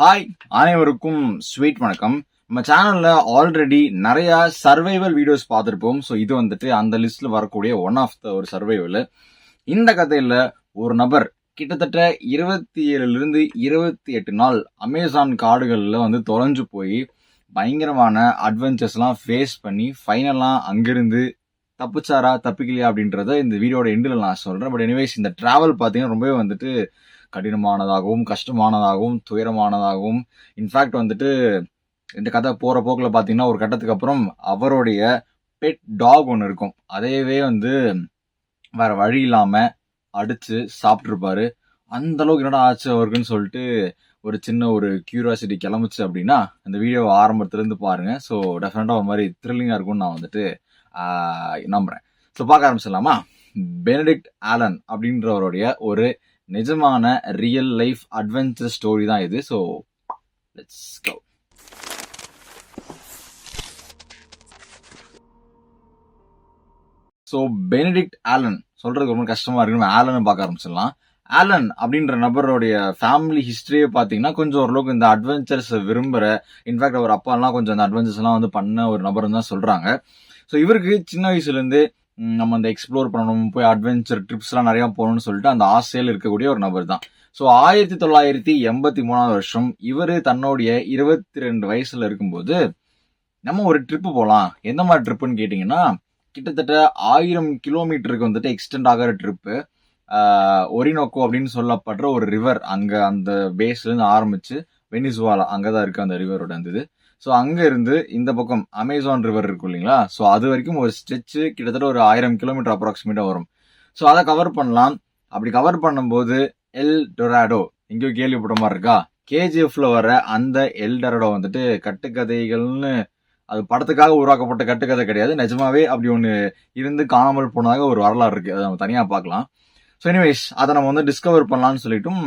Hi அனைவருக்கும் sweet வணக்கம். நம்ம சேனல்ல ஆல்ரெடி நிறைய சர்வைவல் வீடியோஸ் பார்த்துருப்போம். ஸோ இது வந்துட்டு அந்த லிஸ்ட்ல வரக்கூடிய ஒன் ஆஃப் த ஒரு சர்வைவல் இந்த கதையில ஒரு நபர் கிட்டத்தட்ட இருபத்தி ஏழுல இருந்து இருபத்தி எட்டு நாள் அமேசான் காடுகளில் வந்து தொலைஞ்சு போய் பயங்கரமான அட்வென்ச்சர்ஸ்லாம் ஃபேஸ் பண்ணி ஃபைனலாக அங்கிருந்து தப்பிச்சாரா தப்பிக்கலையா அப்படின்றத இந்த வீடியோட எண்டில் நான் சொல்கிறேன் பட் எனிவேஸ் இந்த ட்ராவல் பார்த்தீங்கன்னா ரொம்பவே வந்துட்டு கடினமானதாகவும் கஷ்டமானதாகவும் துயரமானதாகவும். இன்ஃபேக்ட் வந்துட்டு இந்த கதை போகிற போக்கில் பார்த்தீங்கன்னா ஒரு கட்டத்துக்கு அப்புறம் அவருடைய பெட் டாக் ஒன்று இருக்கும். அதையவே வந்து வேறு வழி இல்லாமல் அடித்து சாப்பிட்ருப்பாரு அந்த அளவுக்கு என்னடா ஆச்சு அவருக்குன்னு சொல்லிட்டு ஒரு சின்ன ஒரு கியூரியாசிட்டி கிளம்புச்சு அப்படின்னா இந்த வீடியோவை ஆரம்பத்துலேருந்து பாருங்க. ஸோ டெஃபினட்டாக ஒரு மாதிரி த்ரில்லிங்காக இருக்கும்னு நான் வந்துட்டு நம்புகிறேன் ஸோ பார்க்க ஆரம்பிச்சிடலாமா? பெனடிக்ட் ஆலன் அப்படின்றவருடைய ஒரு நிஜமான ரியல் லைஃப் அட்வென்ச்சர் ஸ்டோரி தான் இது. So let's go so Benedict Allen சொல்றதுக்கு ரொம்ப கஷ்டமா இருக்கு. நம்ம ஆலனை பார்க்க ஆரம்பிச்சிடலாம். ஆலன் அப்படின்ற நபருடைய ஃபேமிலி ஹிஸ்ட்ரியை பார்த்தீங்கன்னா கொஞ்சம் ஓரளவுக்கு இந்த அட்வென்ச்சர்ஸ் விரும்புகிற இன்ஃபேக்ட் அவர் அப்பாலாம் கொஞ்சம் அந்த அட்வென்ச்சர்ஸ்லாம் வந்து பண்ண ஒரு நபர் தான் சொல்கிறாங்க ஸோ இவருக்கு சின்ன வயசுலேருந்து நம்ம அந்த எக்ஸ்ப்ளோர் பண்ணணும் போய் அட்வென்ச்சர் ட்ரிப்ஸ்லாம் நிறையா போகணும்னு சொல்லிட்டு அந்த ஆசையில் இருக்கக்கூடிய ஒரு நபர் தான். ஸோ ஆயிரத்தி தொள்ளாயிரத்தி எண்பத்தி மூணாவது வருஷம் இவர் தன்னுடைய இருபத்தி ரெண்டு வயசில் இருக்கும்போது நம்ம ஒரு ட்ரிப்பு போகலாம் எந்த மாதிரி ட்ரிப்புன்னு கேட்டிங்கன்னா கிட்டத்தட்ட ஆயிரம் கிலோமீட்டருக்கு வந்துட்டு எக்ஸ்டெண்ட் ஆகிற ட்ரிப்பு ஒரினோக்கோ அப்படின்னு சொல்லப்படுற ஒரு ரிவர் அங்கே அந்த பேஸ்லேருந்து ஆரம்பித்து வெனிசுவாலா அங்கே தான் இருக்குது அந்த ரிவரோட அந்த இது. ஸோ அங்கே இருந்து இந்த பக்கம் அமேசான் ரிவர் இருக்கும் இல்லைங்களா? ஸோ அது வரைக்கும் ஒரு ஸ்ட்ரெச்சு கிட்டத்தட்ட ஒரு ஆயிரம் கிலோமீட்டர் அப்ராக்சிமேட்டாக வரும். ஸோ அதை கவர் பண்ணலாம். அப்படி கவர் பண்ணும்போது எல் டொராடோ எங்கேயோ கேள்விப்பட்ட மாதிரி இருக்கா? கேஜிஎஃப்ல வர அந்த எல் டொராடோ வந்துட்டு கட்டுக்கதைகள்னு அது படத்துக்காக உருவாக்கப்பட்ட கட்டுக்கதை கிடையாது. நிஜமாவே அப்படி ஒன்று இருந்து காணாமல் போனதாக ஒரு வரலாறு இருக்குது அதை நம்ம தனியாக பார்க்கலாம். ஸோ எனிவேஸ் அதை நம்ம வந்து டிஸ்கவர் பண்ணலான்னு சொல்லிட்டும்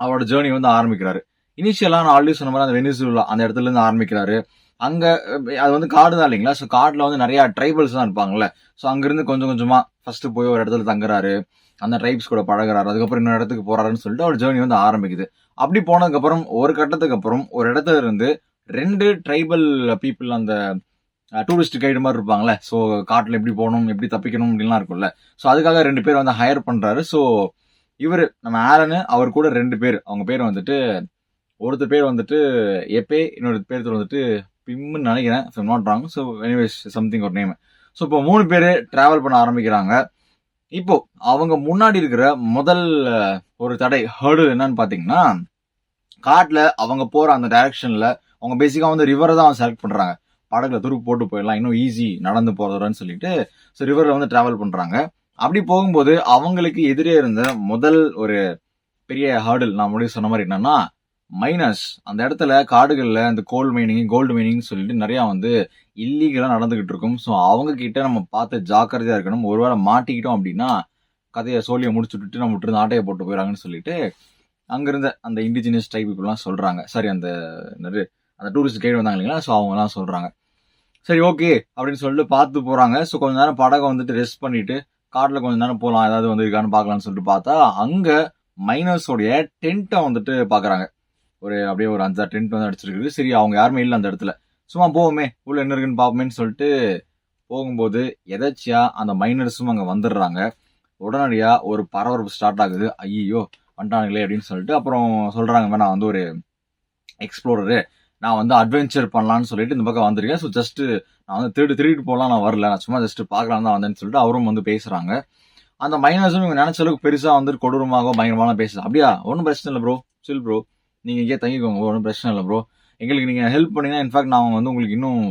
அவரோட ஜேர்னி வந்து ஆரம்பிக்கிறாரு. இனிஷியலாக நான் ஆல்ரெடி சொன்ன மாதிரி அந்த வெனிசுலா அந்த இடத்துல இருந்து ஆரம்பிக்கிறாரு. அங்கே அது வந்து காடு தான் இல்லைங்களா? ஸோ காட்டில் வந்து நிறையா ட்ரைபல்ஸ் தான் இருப்பாங்கல்ல. ஸோ அங்கேருந்து கொஞ்சம் கொஞ்சமாக ஃபஸ்ட்டு போய் ஒரு இடத்துல தங்குறாரு. அந்த ட்ரைப்ஸ் கூட பழகிறாரு. அதுக்கப்புறம் இன்னொரு இடத்துக்கு போகிறாருன்னு சொல்லிட்டு அவர் ஜேர்னி வந்து ஆரம்பிக்குது. அப்படி போனதுக்கப்புறம் ஒரு கட்டத்துக்கு அப்புறம் ஒரு இடத்துல இருந்து ரெண்டு ட்ரைபல் பீப்புள் அந்த டூரிஸ்ட் கைடு மாதிரி இருப்பாங்களே ஸோ காட்டில் எப்படி போகணும் எப்படி தப்பிக்கணும் அப்படின்லாம் இருக்கும்ல. ஸோ அதுக்காக ரெண்டு பேர் வந்து ஹையர் பண்ணுறாரு ஸோ இவர் நம்ம ஆலனு அவர் கூட ரெண்டு பேர். அவங்க பேர் வந்துட்டு ஒருத்தர் பேர் வந்துட்டு எப்பே இன்னொரு பேர் வந்துட்டு பிம்னு நினைக்கிறேன். Not wrong so anyways something ஒரு நேம் ஸோ இப்போ மூணு பேர் ட்ராவல் பண்ண ஆரம்பிக்கிறாங்க. இப்போ அவங்க முன்னாடி இருக்கிற முதல் ஒரு தடை ஹர்டு என்னன்னு பார்த்தீங்கன்னா காட்டில் அவங்க போகிற அந்த டைரக்ஷனில் அவங்க பேசிக்காக வந்து ரிவரை தான் செலக்ட் பண்ணுறாங்க படகுல துருக்கு போட்டு போயிடலாம். இன்னும் ஈஸி நடந்து போகிறதுன்னு சொல்லிட்டு ஸோ ரிவரில் வந்து ட்ராவல் பண்ணுறாங்க அப்படி போகும்போது அவங்களுக்கு எதிரே இருந்த முதல் ஒரு பெரிய ஹர்டில் நான் முடிவு சொன்ன மாதிரி என்னன்னா மைனஸ் அந்த இடத்துல காடுகளில் அந்த கோல் மைனிங் கோல்டு மைனிங் சொல்லிட்டு நிறையா வந்து இல்லீகலாக நடந்துக்கிட்டு இருக்கும். ஸோ அவங்க கிட்ட நம்ம பார்த்து ஜாக்கிரதையாக இருக்கணும். ஒருவேளை மாட்டிக்கிட்டோம் அப்படின்னா கதையை சோழியை முடிச்சு விட்டுட்டு நம்ம விட்டு ஆட்டையை போட்டு போயிடறாங்கன்னு சொல்லிட்டு அங்கேருந்த அந்த இண்டிஜினியஸ் டைப் இப்பெல்லாம் சொல்கிறாங்க சரி அந்த என்னது அந்த டூரிஸ்ட் கைடு வந்தாங்க இல்லைங்களா? ஸோ அவங்கலாம் சொல்கிறாங்க சரி ஓகே அப்படின்னு சொல்லிட்டு பார்த்து போகிறாங்க ஸோ கொஞ்ச நேரம் படகை வந்துட்டு ரெஸ்ட் பண்ணிட்டு காட்டில் கொஞ்ச நேரம் போகலாம் ஏதாவது வந்து இருக்கான்னு பார்க்கலாம்னு சொல்லிட்டு பார்த்தா அங்கே மைனர்ஸோடைய டென்ட்டை வந்துட்டு பார்க்குறாங்க. ஒரு அப்படியே ஒரு அஞ்சாறு டென்ட் வந்து அடிச்சிருக்குது. சரி அவங்க யாருமே இல்லை அந்த இடத்துல. சும்மா போவோமே உள்ள என்ன இருக்குன்னு பார்ப்போமேன்னு சொல்லிட்டு போகும்போது எதாச்சியா அந்த மைனர்ஸும் அங்கே வந்துடுறாங்க. உடனடியாக ஒரு பரபரப்பு ஸ்டார்ட் ஆகுது. ஐயோ வந்துட்டானுங்களே அப்படின்னு சொல்லிட்டு அப்புறம் சொல்கிறாங்க நான் வந்து ஒரு எக்ஸ்ப்ளோரரு நான் வந்து அட்வென்ச்சர் பண்ணலான்னு சொல்லிட்டு இந்த பக்கம் வந்திருக்கேன். ஸோ ஜஸ்ட்டு நான் வந்து திருட்டு திருடிட்டு போகலாம் நான் வரல. நான் சும்மா ஜஸ்ட்டு பார்க்கலாம் தான் வந்தேன்னு சொல்லிட்டு அவரும் வந்து பேசுகிறாங்க அந்த மைனஸும் இவங்க நினச்ச அளவுக்கு பெருசாக வந்து கொடூரமாக பயங்கரமாக பேசுது அப்படியா? ஒன்றும் பிரச்சனை இல்லை ப்ரோ சில் ப்ரோ நீங்கள் இங்கே தங்கிக்கோங்க ஒன்றும் பிரச்சனை இல்லை ப்ரோ எங்களுக்கு நீங்கள் ஹெல்ப் பண்ணீங்கன்னா இன்ஃபேக்ட் நான் வந்து உங்களுக்கு இன்னும்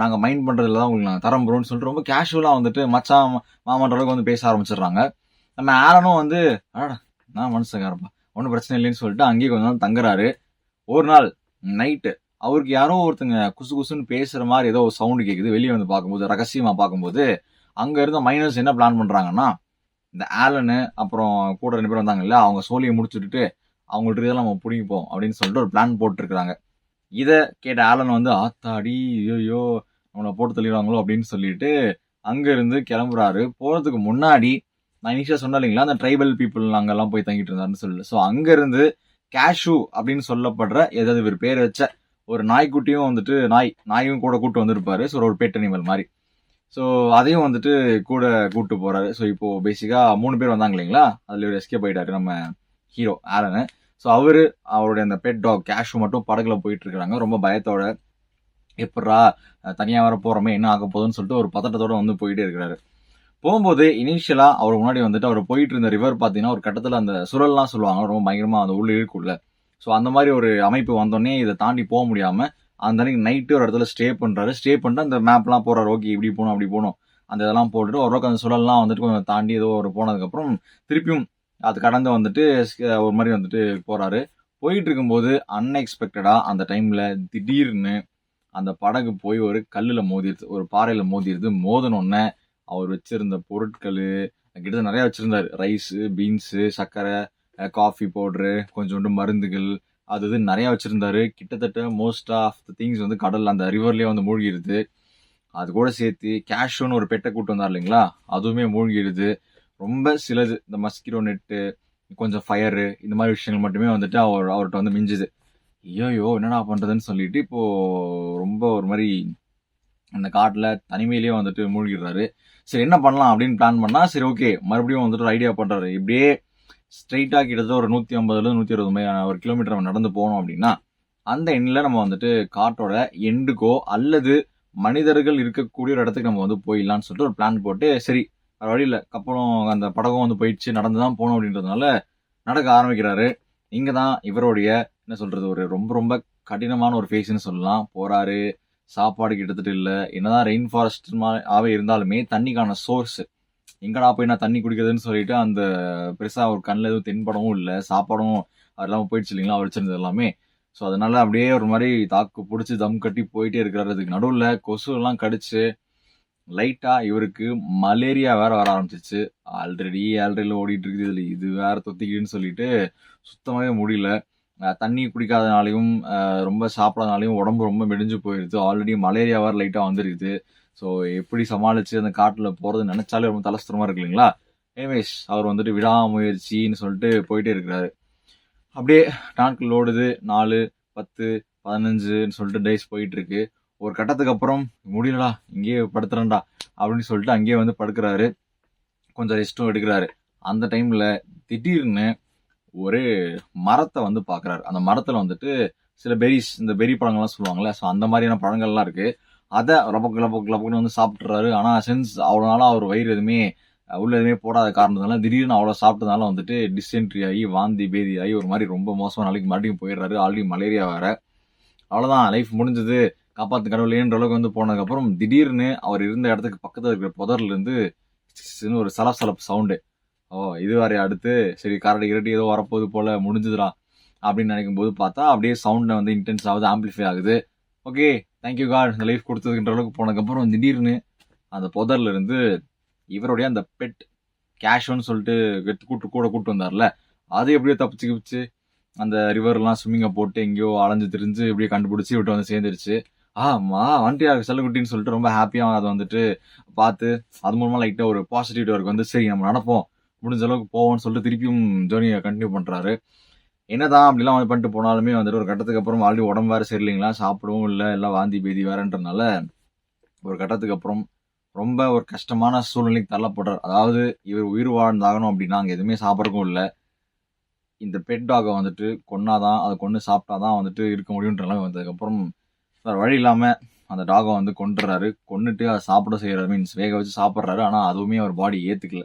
நாங்கள் மைண்ட் பண்ணுறதுல தான் உங்களுக்கு நாங்கள் தரம் ப்ரோன்னு சொல்லிட்டு ரொம்ப கேஷுவலாக வந்துட்டு மச்சான் மாமான்ற அளவுக்கு வந்து பேச ஆரம்பிச்சிடுறாங்க. நம்ம ஆலனும் வந்து நான் மனுஷங்காரப்பா. ஒன்றும் பிரச்சனை இல்லைன்னு சொல்லிட்டு அங்கேயே கொஞ்ச நாள் தங்குறாரு. ஒரு நாள் நைட்டு அவருக்கு யாரோ ஒருத்தங்க குசு குசுன்னு பேசுகிற மாதிரி ஏதோ ஒரு சவுண்டு கேட்குது வெளியே வந்து பார்க்கும்போது ரகசியமாக பார்க்கும்போது அங்கே இருந்த மைனர்ஸ் என்ன பிளான் பண்ணுறாங்கன்னா இந்த ஆலனு அப்புறம் கூட ரெண்டு பேர் வந்தாங்கல்ல அவங்க சோழியை முடிச்சுட்டு அவங்கள்ட்ட இதெல்லாம் நம்ம பிடிப்போம் அப்படின்னு சொல்லிட்டு ஒரு பிளான் போட்டிருக்கிறாங்க. இதை கேட்ட ஆலன் வந்து ஆத்தாடி ஐயோ நம்மளை போட்டு தள்ளிடுவாங்களோ அப்படின்னு சொல்லிட்டு அங்கேருந்து கிளம்புறாரு. போகிறதுக்கு முன்னாடி நான் இனிஷியாக சொன்னேன் இல்லைங்களா அந்த ட்ரைபல் பீப்புள் அங்கெல்லாம் போய் தங்கிட்டு இருந்தாருன்னு சொல்லி ஸோ அங்கேருந்து கேஷு அப்படின்னு சொல்லப்படுற ஏதாவது இவர் பேர் வச்ச ஒரு நாய்க்குட்டியும் வந்துட்டு நாய் நாயும் கூட கூப்பிட்டு வந்திருப்பாரு. ஸோ ஒரு பெட் அனிமல் மாதிரி. ஸோ அதையும் வந்துட்டு கூட கூப்பிட்டு போகிறாரு ஸோ இப்போது பேசிக்காக மூணு பேர் வந்தாங்க இல்லைங்களா? அதில் ஒரு எஸ்கேப் போயிட்டாரு நம்ம ஹீரோ ஆலனு. ஸோ அவர் அவருடைய அந்த பெட் டாக் கேஷ் மட்டும் படகுல போயிட்டு இருக்கிறாங்க ரொம்ப பயத்தோட எப்படா தனியாக வர போகிறோமே என்ன ஆக போகுதுன்னு சொல்லிட்டு ஒரு பதட்டத்தோட வந்து போயிட்டே இருக்கிறாரு. போகும்போது இனிஷியலாக அவர் முன்னாடி வந்துட்டு அவர் போயிட்டு இருந்த ரிவர் பார்த்தீங்கன்னா ஒரு கட்டத்தில் அந்த சுழல்லாம் சொல்லுவாங்க. ரொம்ப பயங்கரமாக அந்த உள்ள இருக்குள்ள ஸோ அந்த மாதிரி ஒரு அமைப்பு வந்தோடனே இதை தாண்டி போக முடியாமல் அந்த அன்னைக்கு நைட்டு ஒரு இடத்துல ஸ்டே பண்ணுறாரு ஸ்டே பண்ணிட்டு அந்த மேப்லாம் போகிறாரு ஓகே இப்படி போகணும் அப்படி போகணும். அந்த இதெல்லாம் போட்டுட்டு ஓரளவுக்கு அந்த சுழல்லாம் வந்துட்டு கொஞ்சம் தாண்டி ஏதோ ஒரு போனதுக்கப்புறம் திருப்பியும் அது கடந்து வந்துட்டு ஒரு மாதிரி வந்துட்டு போகிறாரு போயிட்டு இருக்கும்போது அன்எக்ஸ்பெக்டடாக அந்த டைமில் திடீர்னு அந்த படகு போய் ஒரு கல்லில் மோதிருது ஒரு பாறையில் மோதிருது. மோதினோடனே அவர் வச்சிருந்த பொருட்கள் கிட்ட நிறையா வச்சுருந்தார். ரைஸு பீன்ஸு சர்க்கரை காஃபி பவுடரு கொஞ்சோண்டு மருந்துகள் அது இது நிறையா வச்சுருந்தாரு. கிட்டத்தட்ட மோஸ்ட் ஆஃப் த திங்ஸ் வந்து கடலில் அந்த ரிவர்லேயே வந்து மூழ்கிடுது அது கூட சேர்த்து கேஷுன்னு ஒரு பெட்டை கூட்டு வந்தார் இல்லைங்களா? அதுவுமே மூழ்கிடுது ரொம்ப சிலது. இந்த மஸ்கிரோ நெட்டு கொஞ்சம் ஃபயரு இந்த மாதிரி விஷயங்கள் மட்டுமே வந்துட்டு அவர் அவர்கிட்ட வந்து மிஞ்சுது. ஐயோ என்னடா பண்ணுறதுன்னு சொல்லிட்டு இப்போது ரொம்ப ஒரு மாதிரி அந்த காட்டில் தனிமையிலேயே வந்துட்டு மூழ்கிடுறாரு. சரி என்ன பண்ணலாம் அப்படின்னு பிளான் பண்ணால் சரி ஓகே மறுபடியும் வந்துட்டு ஒரு ஐடியா பண்ணுறாரு இப்படியே ஸ்ட்ரைட்டாக கிட்டத்தட்ட ஒரு நூற்றி ஐம்பதுல நூற்றி அறுபது மணி ஒரு கிலோமீட்டர் நம்ம நடந்து போனோம் அப்படின்னா அந்த எண்ணில் நம்ம வந்துட்டு காட்டோட எண்டுக்கோ அல்லது மனிதர்கள் இருக்கக்கூடிய ஒரு இடத்துக்கு நம்ம வந்து போயிடலான்னு சொல்லிட்டு ஒரு பிளான் போட்டு சரி வேறு வழி இல்ல. கப்பலும் அந்த படகும் வந்து போயிடுச்சு. நடந்து தான் போகணும் அப்படின்றதுனால நடக்க ஆரம்பிக்கிறாரு. இங்கே தான் இவருடைய என்ன சொல்கிறது ஒரு ரொம்ப ரொம்ப கடினமான ஒரு ஃபேஸ்ன்னு சொல்லலாம். போகிறாரு சாப்பாடு கிட்டத்தட்ட இல்ல. என்னதான் ரெயின் ஃபாரஸ்ட் ஆவே இருந்தாலுமே தண்ணிக்கான சோர்ஸ் எங்கடா போய் நான் தண்ணி குடிக்கிறதுன்னு சொல்லிட்டு அந்த பெருசாக ஒரு கண்ணில் எதுவும் தென்படவும் இல்லை. சாப்பாடும் அதெல்லாம் போயிடுச்சு இல்லைங்களா? வச்சிருந்தது எல்லாமே. ஸோ அதனால அப்படியே ஒரு மாதிரி தாக்கு பிடிச்சி தம் கட்டி போயிட்டே இருக்கிறதுக்கு அதுக்கு நடுவில் கொசு எல்லாம் கடிச்சு லைட்டாக இவருக்கு மலேரியா வேற வர ஆரம்பிச்சிச்சு ஆல்ரெடி ஆல்ரெடியில் ஓடிட்டு இருக்குது. இது வேற தொத்திக்கிட்டுன்னு சொல்லிட்டு சுத்தமாகவே முடியல. தண்ணி குடிக்காதனாலையும் ரொம்ப சாப்பிடாதனாலையும் உடம்பு ரொம்ப மெடிஞ்சு போயிருது. ஆல்ரெடி மலேரியா வேறு லைட்டாக வந்துருக்குது. ஸோ எப்படி சமாளித்து அந்த காட்டில் போகிறது நினச்சாலே ரொம்ப தலஸ்திரமா இருக்கு இல்லைங்களா? ஏமேஷ் அவர் வந்துட்டு விடாமுயற்சின்னு சொல்லிட்டு போயிட்டே இருக்கிறாரு. அப்படியே நாட்கள் ஓடுது நாலு பத்து பதினஞ்சுன்னு சொல்லிட்டு டேஸ் போயிட்டுருக்கு ஒரு கட்டத்துக்கு அப்புறம் முடியலடா இங்கேயே படுத்துறேன்டா அப்படின்னு சொல்லிட்டு அங்கேயே வந்து படுக்கிறாரு. கொஞ்சம் ரெஸ்ட்டும் எடுக்கிறாரு. அந்த டைமில் திடீர்னு ஒரு மரத்தை வந்து பார்க்குறாரு. அந்த மரத்தில் வந்துட்டு சில பெரிஸ் இந்த பெரி பழங்கள்லாம் சொல்லுவாங்கள்ல ஸோ அந்த மாதிரியான பழங்கள்லாம் இருக்குது அதை லபக்கு லபக்கு லபக்குன்னு வந்து சாப்பிட்றாரு ஆனால் சென்ஸ் அவ்வளோ நாளாக அவர் வயிறு எதுவுமே உள்ள எதுவுமே போடாத காரணத்தினால திடீர்னு அவ்வளோ சாப்பிட்டதுனால வந்துட்டு டிசென்ட்ரி ஆகி வாந்தி பேதி ஆகி ஒரு மாதிரி ரொம்ப மோசமான நாளைக்கு மறுபடியும் போயிடுறாரு. ஆல்ரெடி மலேரியா வேறு. அவ்வளோதான் லைஃப் முடிஞ்சது. காப்பாற்று கடவுளேன்ற அளவுக்கு வந்து போனதுக்கப்புறம் திடீர்னு அவர் இருந்த இடத்துக்கு பக்கத்தில் இருக்கிற புதர்லேருந்து சின்னு ஒரு சலப் சலப் சவுண்டு ஓ இது வேற அடுத்து? சரி கரடி கிரட்டி ஏதோ வரப்போகுது போல் முடிஞ்சுதுடா அப்படின்னு நினைக்கும் போது பார்த்தா அப்படியே சவுண்டை வந்து இன்டென்ஸ் ஆகுது ஆம்பிளிஃபை ஆகுது. ஓகே தேங்க்யூ காட் இந்த லைஃப் கொடுத்ததுன்ற அளவுக்கு போனதுக்கப்புறம் திடீர்னு அந்த புதர்ல இருந்து இவருடைய அந்த பெட் கேஷோன்னு சொல்லிட்டு கெத்து கூட்டு கூட கூட்டு வந்தார்ல அது எப்படியோ தப்பிச்சு கிப்பிச்சு அந்த ரிவர்லாம் ஸ்விம்மிங்கை போட்டு எங்கேயோ அலைஞ்சு திரிஞ்சு இப்படியே கண்டுபிடிச்சி விட்டு வந்து சேர்ந்துருச்சு. ஆமா வண்டியா செல்லக்குட்டின்னு சொல்லிட்டு ரொம்ப ஹாப்பியாக அதை வந்துட்டு பார்த்து அது மூலமா லைட்டாக ஒரு பாசிட்டிவ் ஒர்க் வந்து சரி நம்ம நடப்போம். முடிஞ்ச அளவுக்கு போவோம்னு சொல்லிட்டு திருப்பியும் ஜோனியை கண்டினியூ பண்ணுறாரு என்னதான் அப்படிலாம் வந்து பண்ணிட்டு போனாலுமே வந்துட்டு ஒரு கட்டத்துக்கு அப்புறம் ஆல்ரெடி உடம்பு வேற சரியில்லைங்களா? சாப்பிடவும் இல்லை எல்லாம் வாந்தி பேதி வேறன்றனால ஒரு கட்டத்துக்கு அப்புறம் ரொம்ப ஒரு கஷ்டமான சூழ்நிலைக்கு தள்ளப்படுறார். அதாவது இவர் உயிர் வாழ்ந்தாகணும் அப்படின்னா அங்கே எதுவுமே சாப்பிட்றதுக்கும் இல்லை. இந்த பெட் டாகை வந்துட்டு கொன்னாதான் அதை கொண்டு சாப்பிட்டாதான் வந்துட்டு இருக்க முடியுன்ற நிலைமை வந்ததுக்கப்புறம் வேற வழி இல்லாம அந்த டாகை வந்து கொண்டுறாரு கொண்டுட்டு அதை சாப்பிட செய்கிறாரு மீன்ஸ் வேக வச்சு சாப்பிட்றாரு. ஆனால் அதுவுமே அவர் பாடி ஏற்றுக்கல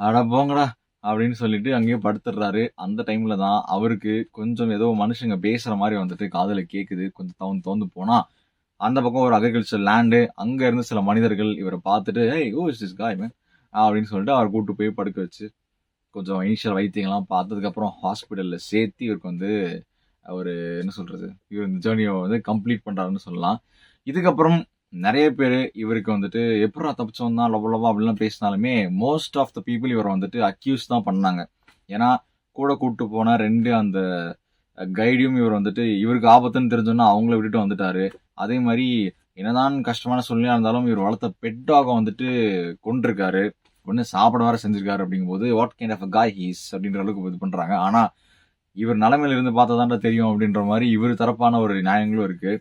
அட போங்கடா அப்படின்னு சொல்லிட்டு அங்கேயே படுத்துடுறாரு. அந்த டைமில் தான் அவருக்கு கொஞ்சம் ஏதோ மனுஷங்க பேசுகிற மாதிரி வந்துட்டு காதில் கேட்குது கொஞ்சம் தவுந்து தோந்து போனால் அந்த பக்கம் ஒரு அக்ரிகல்ச்சர் லேண்டு அங்கே இருந்து சில மனிதர்கள் இவரை பார்த்துட்டு ஏய் who is is guy man அப்படின்னு சொல்லிட்டு அவர் கூட்டு போய் படுக்க வச்சு கொஞ்சம் இனிஷியல் வைத்தியங்கள்லாம் பார்த்ததுக்கப்புறம் ஹாஸ்பிட்டலில் சேர்த்து இவருக்கு வந்து அவர் என்ன சொல்கிறது இவர் இந்த ஜேர்னியை வந்து கம்ப்ளீட் பண்ணுறாருன்னு சொல்லலாம். இதுக்கப்புறம் நிறைய பேர் இவருக்கு வந்துட்டு எப்படா தப்பிச்சோம்னா தான் லவ் லவ்வா அப்படிலாம் பேசினாலுமே மோஸ்ட் ஆஃப் த பீப்புள் இவரை வந்துட்டு அக்யூஸ் தான் பண்ணாங்க. ஏன்னா கூட கூப்பிட்டு போன ரெண்டு அந்த கைடியும் இவர் வந்துட்டு இவருக்கு ஆபத்துன்னு தெரிஞ்சோன்னா அவங்கள விட்டுட்டு வந்துட்டாரு. அதே மாதிரி என்னதான் கஷ்டமான சூழ்நிலையாக இருந்தாலும் இவர் வளர்த்த பெட் டாகை வந்துட்டு கொண்டிருக்காரு ஒன்று சாப்பிட வர செஞ்சிருக்காரு அப்படிங்கும்போது வாட் கைண்ட் ஆஃப் அ காய் ஹீஸ் அப்படின்ற அளவுக்கு இது பண்ணுறாங்க ஆனால் இவர் நிலமையில இருந்து பார்த்தாதான்டா தெரியும் அப்படின்ற மாதிரி இவர் தரப்பான ஒரு நியாயங்களும் இருக்கு.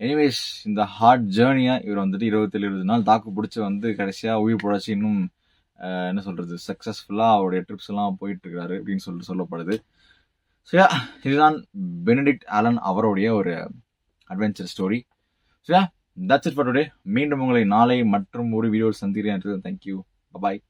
எனிவேஸ் இந்த ஹார்ட் ஜேர்னியா இவர் வந்துட்டு இருபத்தேழு இருபது நாள் தாக்கு பிடிச்சி வந்து கடைசியா உயிர் புழைச்சி இன்னும் என்ன சொல்றது சக்சஸ்ஃபுல்லா அவருடைய ட்ரிப்ஸ் எல்லாம் போயிட்டு இருக்காரு அப்படின்னு சொல்லிட்டு சொல்லப்படுது. ஸோ இதுதான் பெனடிக்ட் ஆலன் அவருடைய ஒரு adventure story so that's it for today மீண்டும் உங்களை நாளை மற்றும் ஒரு வீடியோ சந்திக்கிறேன். Thank you bye